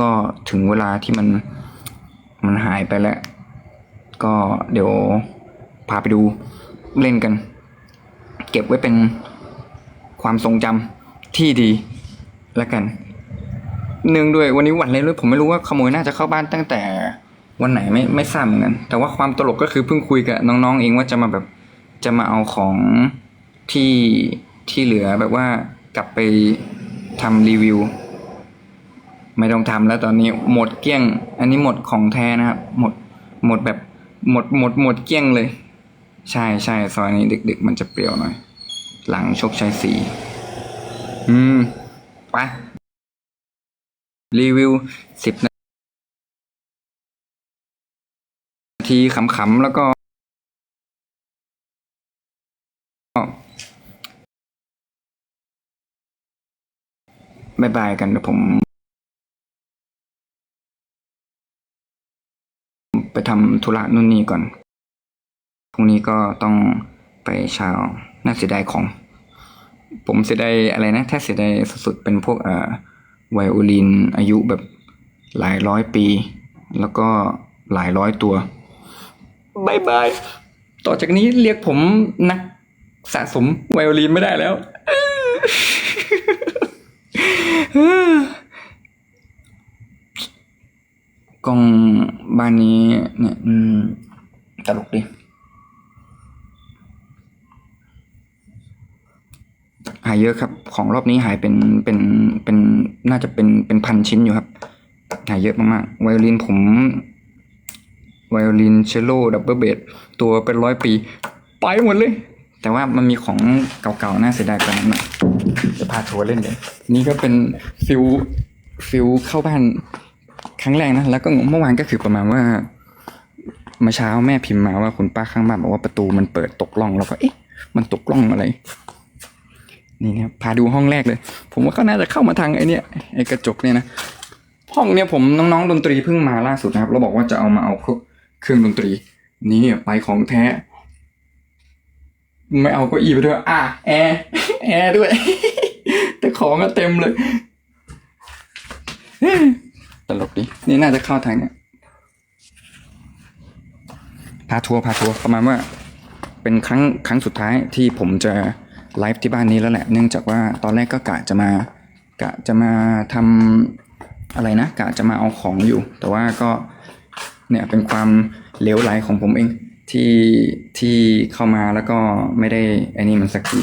ก็ถึงเวลาที่มันมันหายไปแล้ว ก็เดี๋ยวพาไปดูเล่นกัน เก็บไว้เป็นความทรงจำที่ดีแล้วกันเนื่องด้วยวันนี้วันอะไรด้วยผมไม่รู้ว่าขโมยน่าจะเข้าบ้านตั้งแต่วันไหนไม่ไม่ทราบเหมือนกันแต่ว่าความตลกก็คือเพิ่งคุยกับน้องๆเองว่าจะมาแบบจะมาเอาของที่ที่เหลือแบบว่ากลับไปทำรีวิว ไม่ต้องทำแล้วตอนนี้หมดเกลี้ยง อันนี้หมดของแท้นะครับ หมดหมดแบบหมดหมดหมดเกลี้ยงเลย ใช่ใช่ซอยนี้ดึกๆมันจะเปรี้ยวหน่อย หลังโชคชัยสีอืมไปรีวิวสิบนาทีขำๆแล้วก็บายบายกันเดี๋ยวผม ไปทำธุระนู่นนี่ก่อน พรุ่งนี้ก็ต้องไปเช้าน่าเสียดายของ ผมเสียดายอะไรนะ ถ้าเสียดายสุดๆเป็นพวกเอ่อไวโอลินอายุแบบหลายร้อยปี แล้วก็หลายร้อยตัวบายบาย ต่อจากนี้เรียกผมนักสะสมไวโอลินไม่ได้แล้ว กอง บ้านนี้เนี่ยอืมตลกดิหายเยอะครับ ของรอบนี้หายเป็นเป็นเป็นน่าจะเป็นเป็นพันชิ้นอยู่ครับ หายเยอะมากๆไวโอลินผมไวโอลินเชลโลดับเบิลเบสตัวเป็นร้อยปี ไปหมดเลย แต่ว่ามันมีของเก่าๆ น่าเสียดายกว่านั้นนะจะพาทัวร์เล่นเลยนี่ก็เป็นฟิลฟิลเข้าบ้าน ครั้งแรกนะแล้วก็เมื่อวานก็คือประมาณว่าเมื่อเช้าแม่พิมพ์มาว่าคุณป้าข้างบ้านบอกว่าประตูมันเปิดตกล่องแล้วก็เอ๊ะมันตกล่องอะไร นี่นะพาดูห้องแรกเลย ผมว่าเขาน่าจะเข้ามาทางไอ้นี่ไอ้กระจกเนี่ยนะห้องเนี่ยผมน้องๆดนตรีเพิ่งมาล่าสุดนะครับแล้วบอกว่าจะเอามาเอาเครื่องดนตรี นี่ไปของแท้ ไม่เอาก็อีไปด้วยอะแอร์แอร์ด้วยแต่ของก็เต็มเลย ลกดินี่น่าจะเข้าทางเนี่ยพาทัวร์พาทัวร์ประมาณว่า เป็นครั้งครั้งสุดท้ายที่ผมจะไลฟ์ที่บ้านนี้แล้วแหละ เนื่องจากว่าตอนแรกก็กะจะมากะจะมาทำอะไรนะกะจะมาเอาของอยู่ แต่ว่าก็เนี่ยเป็นความเลวไหลของผมเองที่ที่เข้ามาแล้วก็ไม่ได้ไอ้นี่มันสักที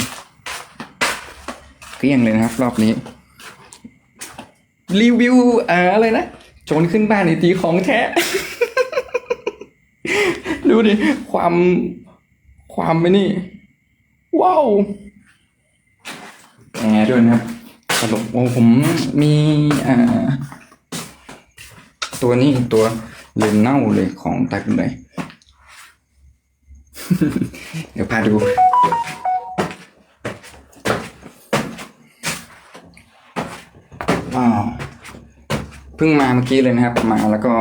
เกลี้ยงเลยนะครับ รอบนี้ รีวิวอ่ออะไรนะ โจรขึ้นบ้านในตีของแท้ ดูดิ ความความไม่นี่ ว้าวแอร์ด้วยนะครับตลกโอ้ผมมีอ่าตัวนี้ตัวเลนเน่าเลยของตายกันเลย เดี๋ยวพาดู ว้าว เพิ่งมาเมื่อกี้เลยนะครับ มาแล้วก็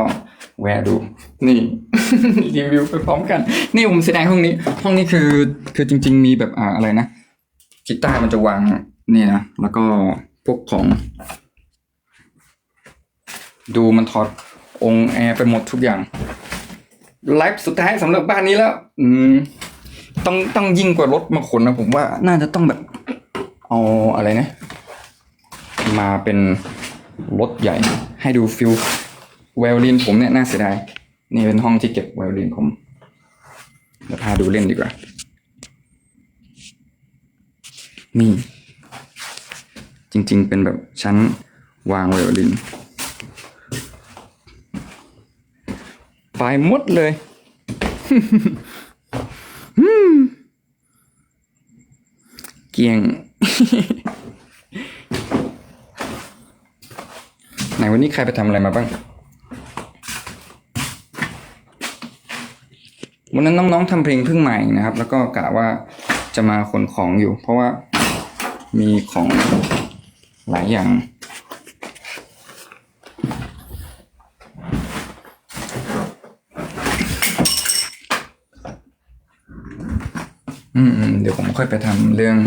แวะดู นี่ รีวิวไปพร้อมกัน นี่ผมเสียดายห้องนี้ ห้องนี้คือคือจริง ๆ มีแบบอ่าอะไรนะกีตาร์มันจะวางนี่นะแล้วก็พวกของ ดูมันถอดองค์แอร์ไปหมดทุกอย่างไลฟ์สุดท้ายสำหรับบ้านนี้แล้ว อืม ต้องต้องยิ่งกว่ารถมาขนนะผมว่าน่าจะต้องแบบ เอาอะไรนะ มาเป็น รถใหญ่ ให้ดูฟิลไวโอลินผมเนี่ยน่าเสียดาย นี่เป็นห้องที่เก็บไวโอลินผมเดี๋ยวพาดูเล่นดีกว่า นี่ จริงๆเป็นแบบชั้นวางไวโอลินไปหมดเลยเกียง ไหนวันนี้ใครไปทำอะไรมาบ้าง วันนั้นน้องๆทำเพลงเพิ่งใหม่นะครับ แล้วก็กะว่าจะมาขนของอยู่ เพราะว่ามีของหลายอย่าง อืมอืมเดี๋ยวผมค่อยไปทำเรื่อง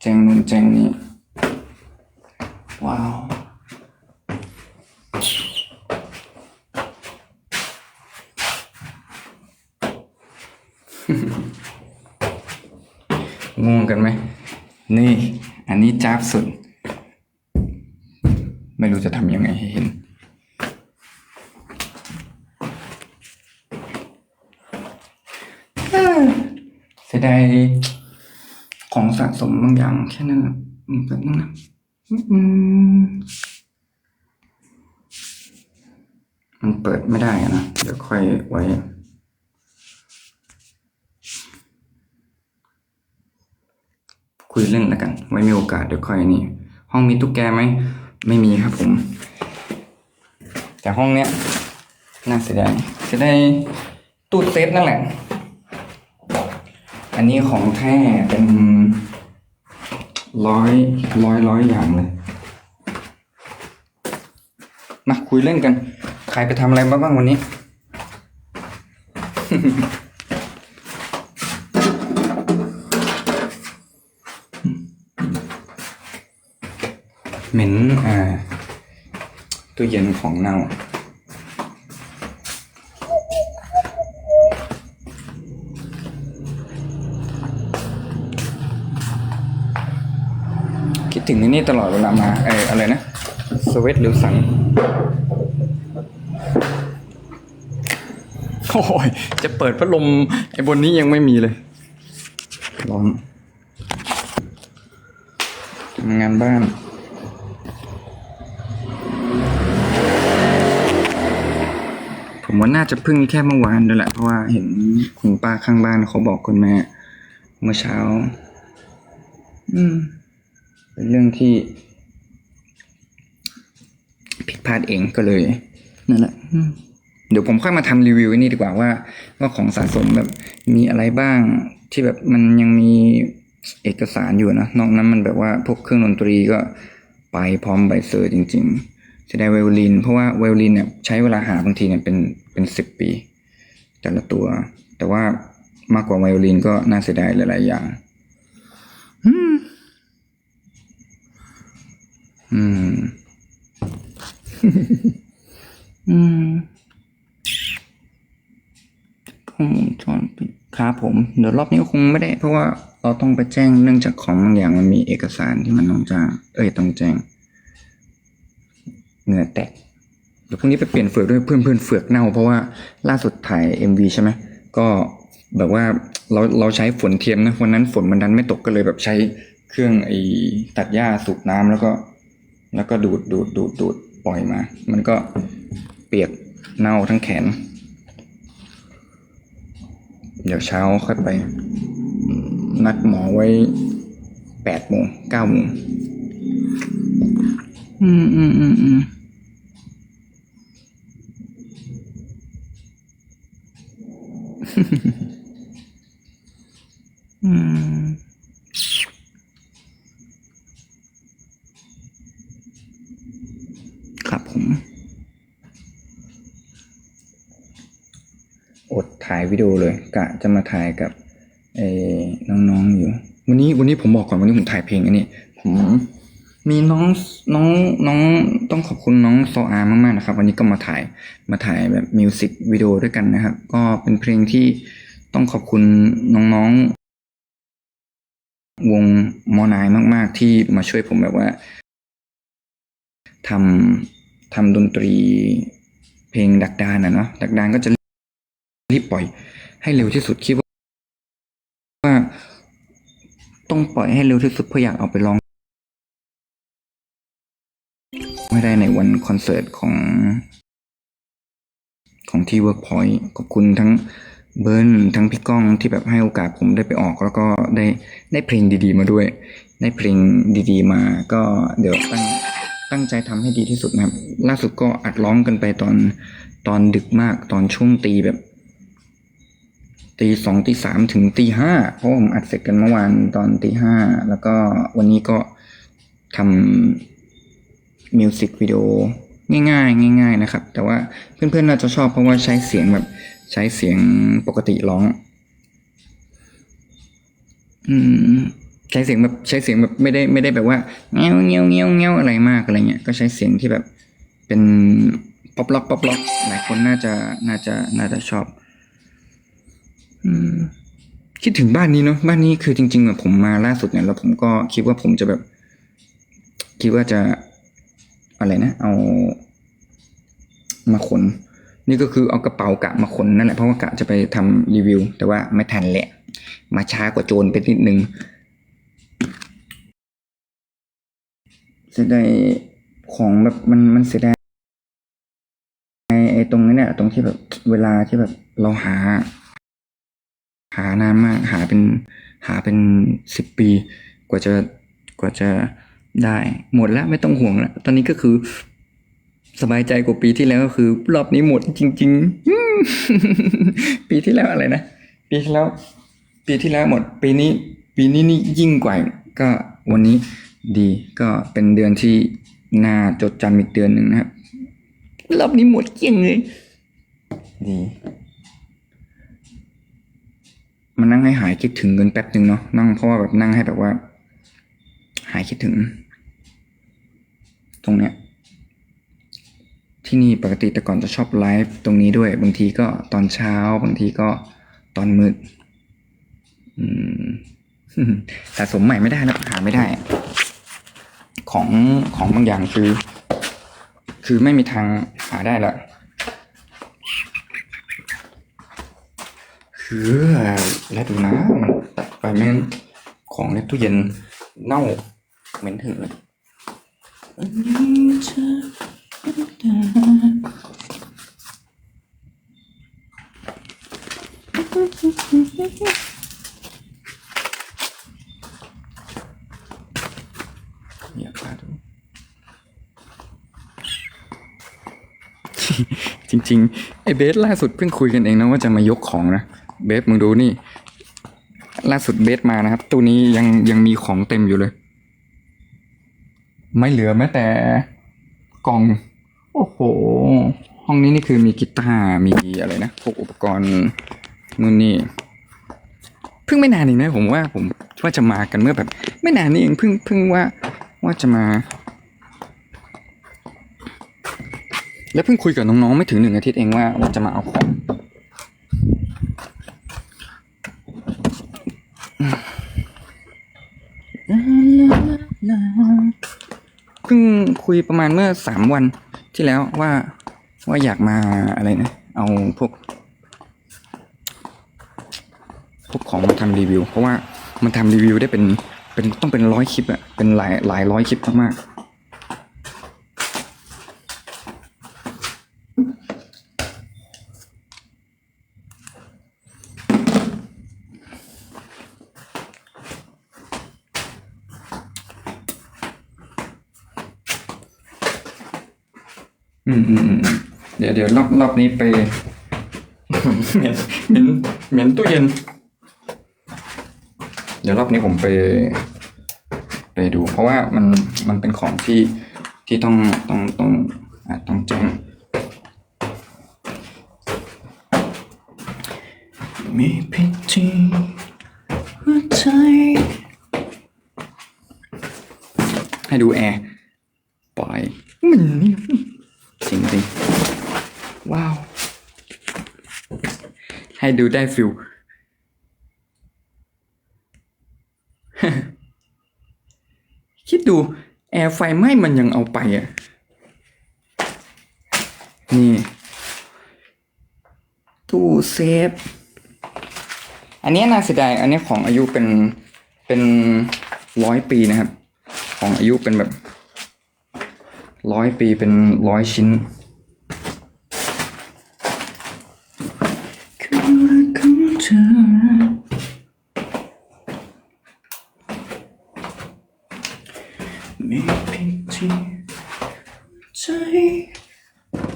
แจ้งนู่นแจ้งนี้ ว้าว งงกันไหม นี่ อันนี้จ้าบสุด ไม่รู้จะทำยังไงให้เห็น เสียดายของสะสมบางอย่างแค่นั้นน่ะอืมแบบนั้นนะมันเปิดไม่ได้นะ เดี๋ยวค่อยไว้ คุยเล่นแล้วกัน ไว้มีโอกาสเดี๋ยวค่อยนี่ ห้องมีตุ๊กแกไหม ไม่มีครับผม แต่ห้องเนี้ยน่าเสียดายเสียดายตู้เซฟนั่นแหละ อันนี้ของแท้เป็นร้อยร้อยร้อยอย่างเลย มาคุยเล่นกัน ใครไปทำอะไรบ้างวันนี้ เหม็นอ่าตู้เย็นของเน่าคิดถึงที่นี่ตลอดเวลามาเอออะไรนะ สวีทหรือสันโอ้ยจะเปิดพัดลมไอ้บนนี้ยังไม่มีเลยร้อนทำงานบ้าน ผมว่าน่าจะเพึ่งแค่เมื่อวานด้วยแหละเพราะว่าเห็นคุณป้าข้างบ้านเขาบอกคุณแม่เมื่อเช้า อืม เป็นเรื่องที่ ผิดพลาดเองก็เลยนั่นแหละอืมเดี๋ยวผมค่อยมาทำรีวิวไอ้นี่ดีกว่าว่า ว่าของสะสมแบบมีอะไรบ้าง ที่แบบมันยังมีเอกสารอยู่นะนอกนั้นมันแบบว่าพวกเครื่องดนตรีก็ไปพร้อมใบเซอร์จริง ๆ จะได้ไวโอลิน เพราะว่าไวโอลินเนี่ยใช้เวลาหาบางทีเนี่ยเป็นเป็นสิบปี แต่ละตัว แต่ว่ามากกว่าไวโอลินก็น่าเสียดายหลาย ๆ อย่างอืม อืมผมจอนปิดครับผม เดี๋ยวรอบนี้คงไม่ได้ เพราะว่าเราต้องไปแจ้งเนื่องจากของบางอย่างมันมีเอกสารที่มันต้องจ้าง เอ้ยต้องแจ้ง เหงื่อแตกเดี๋ยวพรุ่งนี้ไปเปลี่ยนเฟือกด้วยเพื่อนเพื่อนเฟือกเน่า เพราะว่าล่าสุดถ่าย MV ใช่ไหมก็แบบว่าเราเราใช้ฝนเทียมนะวันนั้นฝนมันดันไม่ตกก็เลยแบบใช้เครื่องไอ้ตัดหญ้าสูบน้ำแล้วก็ แล้วก็ดูดดูดดูดดูดปล่อยมา มันก็เปียกเน่าทั้งแขน เดี๋ยวเช้าค่อยไป นัดหมอไว้แปดโมงเก้าโมงอืมอืมอืมอืม อืมครับผม อดถ่ายวิดีโอเลย กะจะมาถ่ายกับเออน้องๆอยู่ วันนี้วันนี้ผมบอกก่อนวันนี้ผมถ่ายเพลงอันนี้ผม มีน้องน้องน้องต้องขอบคุณน้องโซอามากๆนะครับ วันนี้ก็มาถ่ายมาถ่ายแบบมิวสิกวิดีโอด้วยกันนะครับ ก็เป็นเพลงที่ต้องขอบคุณน้องๆ วงมอนายมากๆ ที่มาช่วยผมแบบว่าทำทำดนตรีเพลงดักดานนะเนาะดักดานก็จะรีบปล่อยให้เร็วที่สุดคิดว่าว่า ต้องปล่อยให้เร็วที่สุดเพื่ออยากเอาไปร้อง ไม่ได้ในวันคอนเสิร์ตของ ของที่ Workpoint ขอบคุณทั้งเบิร์นทั้งพี่ก้องที่แบบให้โอกาสผมได้ไปออกแล้วก็ได้ได้เพลงดีๆ มาด้วย ได้เพลงดีๆ มาก็เดี๋ยวตั้งตั้งใจทำให้ดีที่สุดนะครับ ล่าสุดก็อัดร้องกันไปตอนตอนดึกมากตอนช่วงตีแบบตีสองตีสามถึงตีห้าเพราะผมอัดเสร็จกันเมื่อวานตอนตีห้าแล้วก็วันนี้ก็ทำ มิวสิกวิดีโอง่ายๆ ง่าย ๆ นะครับ แต่ว่าเพื่อนๆน่าจะชอบเพราะว่าใช้เสียงแบบใช้เสียงปกติร้อง อืมใช้เสียงแบบใช้เสียงแบบไม่ได้ไม่ได้แบบว่าเงี้ยวเงี้ยวเงี้ยวเงี้ยวอะไรมากอะไรเงี้ยก็ใช้เสียงที่แบบเป็นป๊อปล็อกป๊อปล็อกหลายคนน่าจะน่าจะน่าจะชอบ อืมคิดถึงบ้านนี้เนาะบ้านนี้คือจริงๆอะผมมาล่าสุดเนี่ยแล้วผมก็คิดว่าผมจะแบบ คิดว่าจะ อะไรนะ เอา มาขน นี่ก็คือเอากระเป๋ากะมาขนนั่นแหละเพราะว่ากะจะไปทำรีวิว แต่ว่าไม่ทันแหละ มาช้ากว่าโจรไปนิดนึงเสียดายของแบบมันมันเสียดายไอ้ไอตรงนั้เนี่ยตรงที่แบบเวลาที่แบบเราหา หานานมากหาเป็นหาเป็นสิบปี กว่าจะกว่าจะ ได้ หมดแล้วไม่ต้องห่วงแล้วตอนนี้ก็คือ สบายใจกว่าปีที่แล้วก็คือ รอบนี้หมดจริงๆอืมปีที่แล้วอะไรนะปีที่แล้ว ปีที่แล้วหมด ปีนี้ ปีนี้นี่ยิ่งกว่าก็วันนี้ดีก็เป็นเดือนที่น่าจดจำอีกเดือนหนึ่งนะครับรอบนี้หมดเกลี้ยงเลยดีมันนั่งให้หายคิดถึงเงินแป๊บหนึ่งเนาะนั่งเพราะว่าแบบนั่งให้แบบว่า หายคิดถึง ตรงเนี้ยที่นี่ปกติแต่ก่อนจะชอบไลฟ์ตรงนี้ด้วย บางทีก็ตอนเช้า บางทีก็ตอนมืดสะสมใหม่ไม่ได้นะหาไม่ได้ ของของบางอย่างคือ คือไม่มีทางหาได้ละคือแล้วดูนะ มันตัดไปแม่งของในตู้เย็นเน่าเหม็นถึงเลย อยากพาดูจริงๆ ไอ้เบสล่าสุดเพิ่งคุยกันเองนะว่าจะมายกของนะ เบสมึงดูนี่ ล่าสุดเบสมานะครับตู้นี้ยังยังมีของเต็มอยู่เลย ไม่เหลือแม้แต่กล่อง โอ้โห ห้องนี้นี่คือมีกีตาร์มีอะไรนะพวกอุปกรณ์นู่นนี่เพิ่งไม่นานเองนะผมว่าผมว่าจะมากันเมื่อแบบ ไม่นานนี้เองเพิ่งเพิ่งว่าว่าจะมา แล้วเพิ่งคุยกับน้องๆไม่ถึงหนึ่งอาทิตย์เองว่าว่าจะมาเอาของ เพิ่งคุยประมาณเมื่อสามวันที่แล้วว่าว่าอยากมาอะไรนะ เอาพวก พวกของมาทำรีวิว เพราะว่ามันทำรีวิวได้เป็นเป็นต้องเป็นร้อยคลิปอะเป็นหลายหลายร้อยคลิปมากๆ อืมอืมอืมเดี๋ยวเดี๋ยวรอบรอบนี้ไป เหม็นเหม็นเหม็นตู้เย็น เดี๋ยวรอบนี้ผมไปไปดู เพราะว่ามันมันเป็นของที่ที่ต้องต้องต้องอ่าต้องแจ้งมีพิธีหัวใจให้ดูแอร์ปล่อยมันนี่จริงจริงๆ ว้าว ให้ดูได้ฟิลคิดดู แอร์ไฟไหม้มันยังเอาไปอะ นี่ ตู้เซฟ อันนี้น่าเสียดาย อันนี้ของอายุเป็นเป็นร้อยปีนะครับ ของอายุเป็นแบบร้อยปีเป็นร้อยชิ้น คือรักของเธอมีเพียงที่ใจ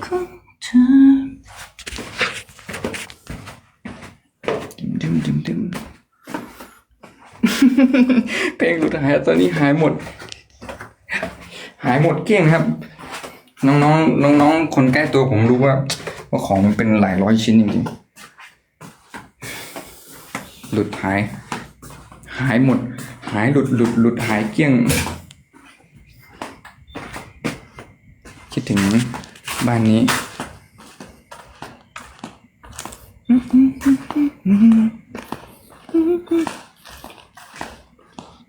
ของเธอดึมดึมดึมเพลงสุดท้ายตอนนี้หายหมด หายหมดเกลี้ยงครับ น้องๆน้องๆคนใกล้ตัวผมรู้ว่า ว่าของมันเป็นหลายร้อยชิ้นจริงๆหลุดหาย หายหมด หายหลุดหลุดหลุดหายเกลี้ยง คิดถึง บ้านนี้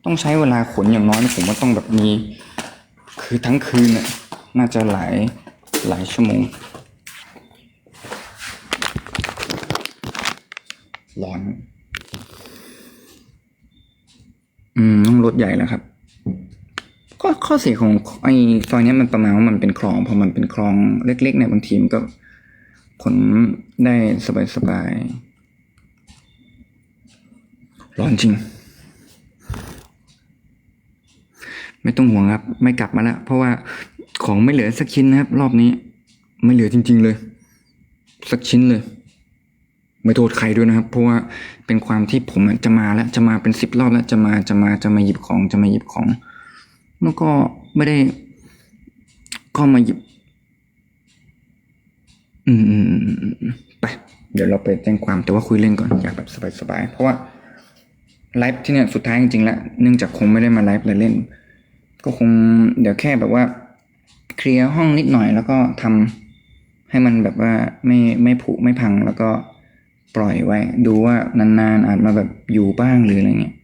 ต้องใช้เวลาขนอย่างน้อยนะผมว่าต้องแบบมี คือทั้งคืนน่ะน่าจะหลายหลายชั่วโมงร้อน อืมต้องรถใหญ่แล้วครับ ข้อเสียของไอ้ซอยนี้มันประมาณว่ามันเป็นคลองพอมันเป็นคลองเล็กๆเนี่ยบางทีมันก็ขนได้สบายๆร้อนจริง ไม่ต้องห่วงครับ ไม่กลับมาแล้ว เพราะว่าของไม่เหลือสักชิ้นนะครับ รอบนี้ ไม่เหลือจริง ๆ เลย สักชิ้นเลย ไม่โทษใครด้วยนะครับ เพราะว่าเป็นความที่ผมจะมาแล้ว จะมาเป็นสิบรอบแล้ว จะมาจะมาจะมาหยิบของจะมาหยิบของ แล้วก็ไม่ได้ก็มาหยิบ อืมไป เดี๋ยวเราไปแจ้งความแต่ว่าคุยเล่นก่อนอยากแบบสบายๆเพราะว่าไลฟ์ที่เนี่ยสุดท้ายจริงๆแล้วเนื่องจากคงไม่ได้มาไลฟ์เล่น ก็คงเดี๋ยวแค่แบบว่า เคลียร์ห้องนิดหน่อย แล้วก็ทำให้มันแบบว่าไม่ไม่ผุไม่พังแล้วก็ปล่อยไว้ ดูว่านานๆอาจมาแบบอยู่บ้างหรืออะไรเงี้ย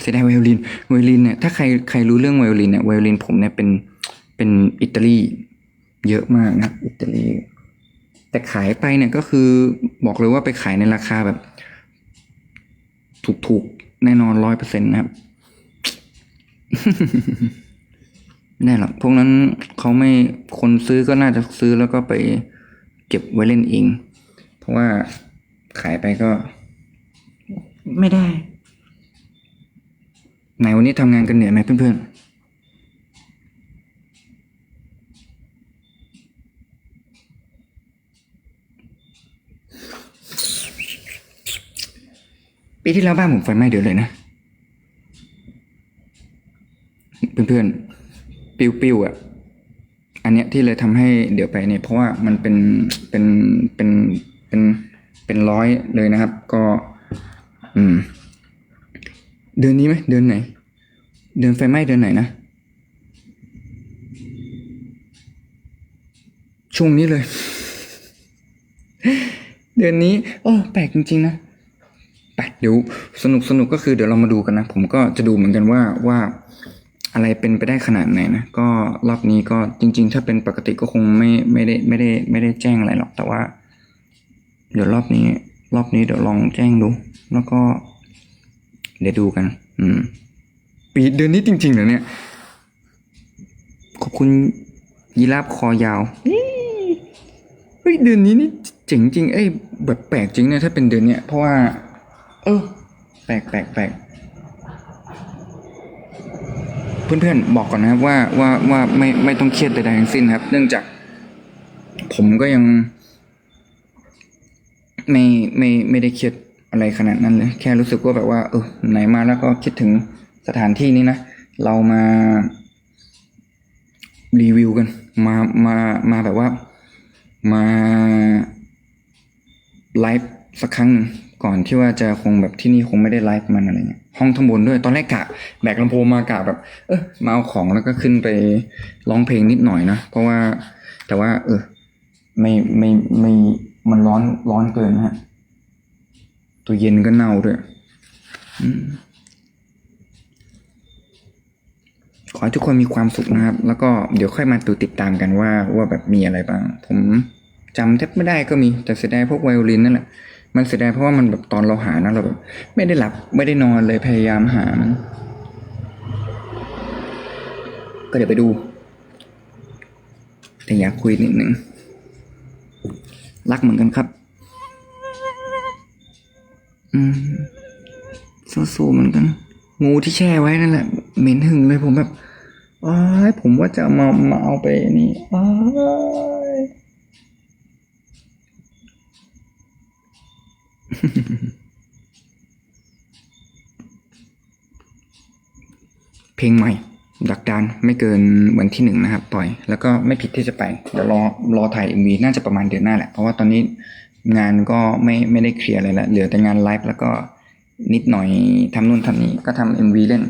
เสียดายไวโอลินไวโอลินเนี่ยถ้าใครใครรู้เรื่องไวโอลินเนี่ยไวโอลินผมเนี่ยเป็นเป็นอิตาลีเยอะมากนะอิตาลีแต่ขายไปเนี่ยก็คือบอกเลยว่าไปขายในราคาแบบ ถูกๆ แน่นอนร้อยเปอร์เซ็นต์นะครับแน่หรอกพวกนั้นเขาไม่คนซื้อก็น่าจะซื้อแล้วก็ไปเก็บไว้เล่นเอง เพราะว่าขายไปก็ ไม่ได้ ไหนวันนี้ทำงานกันเหนื่อยไหมเพื่อนๆปีที่แล้วบ้านผมไฟไหม้เดือดเลยนะ เพื่อนๆ ปิ้วๆอะ อันเนี้ยที่เลยทำให้เดี๋ยวไปเนี่ย เพราะว่ามันเป็นเป็นเป็นเป็นเป็นร้อยเลยนะครับ ก็ อืม เดือนนี้ไหมเดือนไหน เดือนไฟไหม้เดือนไหนนะ ช่วงนี้เลย เดือนนี้ โอ้แปลกจริงๆนะไปเดี๋ยวสนุกสนุกก็คือเดี๋ยวเรามาดูกันนะ ผมก็จะดูเหมือนกันว่าว่าอะไรเป็นไปได้ขนาดไหนนะ ก็รอบนี้ก็จริง ๆ ถ้าเป็นปกติก็คงไม่ไม่ได้ไม่ได้ไม่ได้แจ้งอะไรหรอกแต่ว่า เดี๋ยวรอบนี้ รอบนี้เดี๋ยวลองแจ้งดู แล้วก็ เดี๋ยวดูกัน อืม ปีเดือนนี้จริงๆเหรอเนี่ย ขอบคุณยีราฟคอยาวเฮ้ยเดือนนี้นี่เจ๋งจริง เอ้ยแบบแปลกจริงเนี่ยถ้าเป็นเดือนเนี้ยเพราะว่า เออ แปลกแปลกแปลกเพื่อนๆบอกก่อนนะครับว่าว่าว่าไม่ไม่ต้องเครียดใดๆทั้งสิ้นครับ เนื่องจาก ผมก็ยัง ไม่ไม่ไม่ได้เครียด อะไรขนาดนั้นเลยแค่รู้สึกว่าแบบว่าเออไหนมาแล้วก็คิดถึงสถานที่นี้นะ เรามารีวิวกัน มามามาแบบว่า มาไลฟ์สักครั้งหนึ่งก่อนที่ว่าจะคงแบบที่นี่คงไม่ได้ไลฟ์มันอะไรเงี้ยห้องทั้งบนด้วยตอนแรกกะแบกลำโพงมากะแบบ เออมาเอาของแล้วก็ขึ้นไปร้องเพลงนิดหน่อยนะเพราะว่าแต่ว่า เออ ไม่ไม่ไม่มันร้อนร้อนเกินนะฮะ ตัวเย็นก็เน่าด้วยอขอให้ทุกคนมีความสุขนะครับ แล้วก็เดี๋ยวค่อยมาตูติดตามกันว่าว่าแบบมีอะไรบ้าง ผมจำแทบไม่ได้ก็มีแต่เสียดายพวกไวโอลินนั่นแหละมันเสียดายเพราะว่ามันแบบตอนเราหานะเราแบบไม่ได้หลับไม่ได้นอนเลยพยายามหามันก็เดี๋ยวไปดู แต่อยากคุยนิดหนึ่งรักเหมือนกันครับ อืมสู้ๆเหมือนกัน งูที่แช่ไว้นั่นแหละ เหม็นหึงเลยผมแบบอ้ายผมว่าจะมามาเอาไปนี่อ้ายเพลงใหม่ ดักดานไม่เกินวันที่หนึ่งนะครับ ปล่อย แล้วก็ไม่ผิดที่จะไป เดี๋ยวรอรอถ่าย MV น่าจะประมาณเดือนหน้าแหละ เพราะว่าตอนนี้ งานก็ไม่ไม่ได้เคลียร์อะไรล้วเหลือแต่งานไลฟ์แล้วก็นิดหน่อยทำนู่นทำนี่ก็ทำ MV เล่น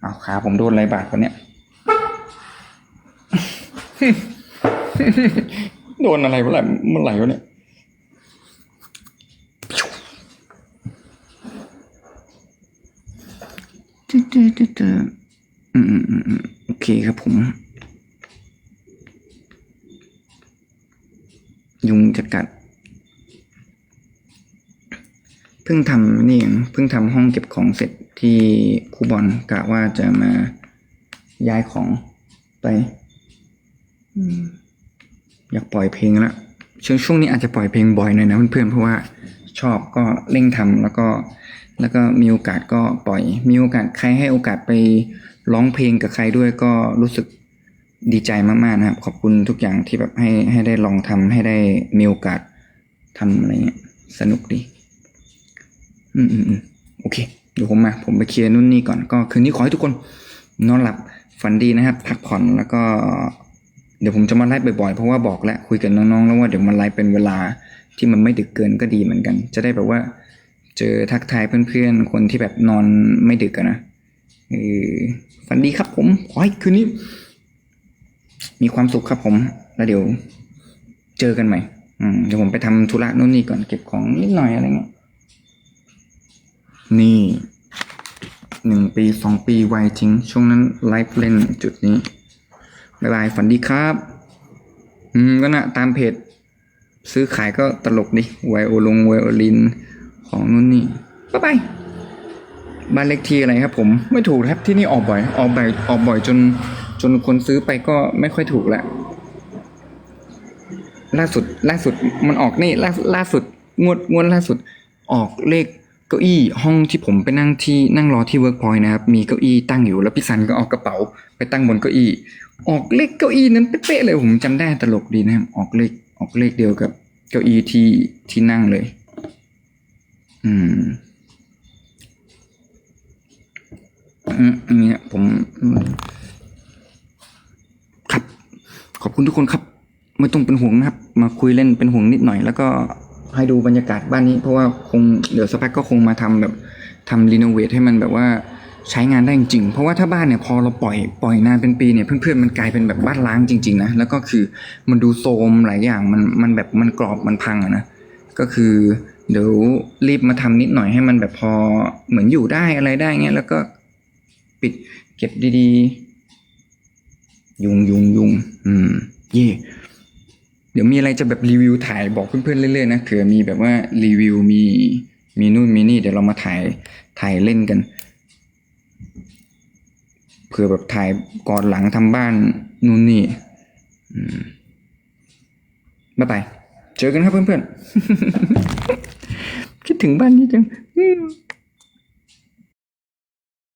เอาขาผมโดนอะไรบาดวะเนี่ยโดนอะไรเมื่อไหร่เมื่อไหร่วะเนี่ยเจอเจอเจออืมอืมอืมอืมโอเคครับผม ยุงจะกัด เพิ่งทำนี่เองเพิ่งทำห้องเก็บของเสร็จที่คูบอลกะว่าจะมาย้ายของไปอยากปล่อยเพลงละช่วงช่วงนี้อาจจะปล่อยเพลงบ่อยหน่อยนะเพื่อนๆเพราะว่าชอบก็เร่งทำแล้วก็แล้วก็มีโอกาสก็ปล่อย มีโอกาสใครให้โอกาสไปร้องเพลงกับใครด้วยก็รู้สึกดีใจมากๆนะครับ ขอบคุณทุกอย่างที่แบบให้ให้ได้ลองทำให้ได้มีโอกาสทำอะไรเงี้ยสนุกดี อืมอืมอืมโอเคเดี๋ยวผมมา ผมไปเคลียร์นู่นนี่ก่อนก็คืนนี้ขอให้ทุกคน นอนหลับฝันดีนะครับ พักผ่อนแล้วก็ เดี๋ยวผมจะมาไลฟ์บ่อยๆ เพราะว่าบอกแล้วคุยกับน้องๆแล้วว่าเดี๋ยวมาไลฟ์เป็นเวลาที่มันไม่ดึกเกินก็ดีเหมือนกัน จะได้แบบว่า เจอทักทายเพื่อนๆคนที่แบบนอนไม่ดึกนะเออฝันดีครับ ผมขอให้คืนนี้ มีความสุขครับผม แล้วเดี๋ยว เจอกันใหม่อืมเดี๋ยวผมไปทำธุระนู่นนี่ก่อนเก็บของนิดหน่อยอะไรเงี้ย นี่หนึ่งปีสองปีไวจริง ช่วงนั้นไลฟ์เล่นจุดนี้บ๊ายบายฝันดีครับ อืม ก็นะตามเพจ ซื้อขายก็ตลกดิไวโอลงไวโอลิน ของนู่นนี่บ๊ายบายบ้านเล็กที่อะไรครับผมไม่ถูกครับที่นี่ออกบ่อย ออกบ่อยออกบ่อยจน จนคนซื้อไปก็ไม่ค่อยถูกละล่าสุดล่าสุดมันออกนี่ล่าล่าสุดงวดงวดล่าสุดออกเลข เก้าอี้ห้องที่ผมไปนั่งที่นั่งรอที่เวิร์กพอยต์นะครับ มีเก้าอี้ตั้งอยู่ แล้วพี่สันก็เอากระเป๋าไปตั้งบนเก้าอี้ ออกเลขเก้าอี้นั้นเป๊ะเลยผมจำได้ตลกดีนะครับออกเลขออกเลขเดียวกับเก้าอี้ที่ที่นั่งเลย อืมอืมอย่างเงี้ยผมอืมครับ ขอบคุณทุกคนครับ ไม่ต้องเป็นห่วงนะครับ มาคุยเล่นเป็นห่วงนิดหน่อยแล้วก็ ให้ดูบรรยากาศบ้านนี้ เพราะว่าคงเดี๋ยวสักพักก็คงมาทำแบบทำรีโนเวทให้มันแบบว่าใช้งานได้จริง เพราะว่าถ้าบ้านเนี่ยพอเราปล่อยปล่อยนานเป็นปีเนี่ยเพื่อนๆมันกลายเป็นแบบบ้านล้างจริงๆนะแล้วก็คือมันดูโทรมหลายอย่างมันมันแบบมันกรอบมันพังอะนะก็คือ เดี๋ยวรีบมาทำนิดหน่อยให้มันแบบพอเหมือนอยู่ได้อะไรได้เงี้ยแล้วก็ปิดเก็บดีๆ ยุงยุงยุงอืม เย่ เดี๋ยวมีอะไรจะแบบรีวิวถ่ายบอกเพื่อนๆเรื่อยๆนะเผื่อมีแบบว่ารีวิวมีมีนู่นมีนี่เดี๋ยวเรามาถ่ายถ่ายเล่นกันเผื่อแบบถ่ายก่อนหลังทำบ้านนู่นนี่อืมบ๊ายบายเจอกันครับเพื่อนๆ คิดถึงบ้านนี้จัง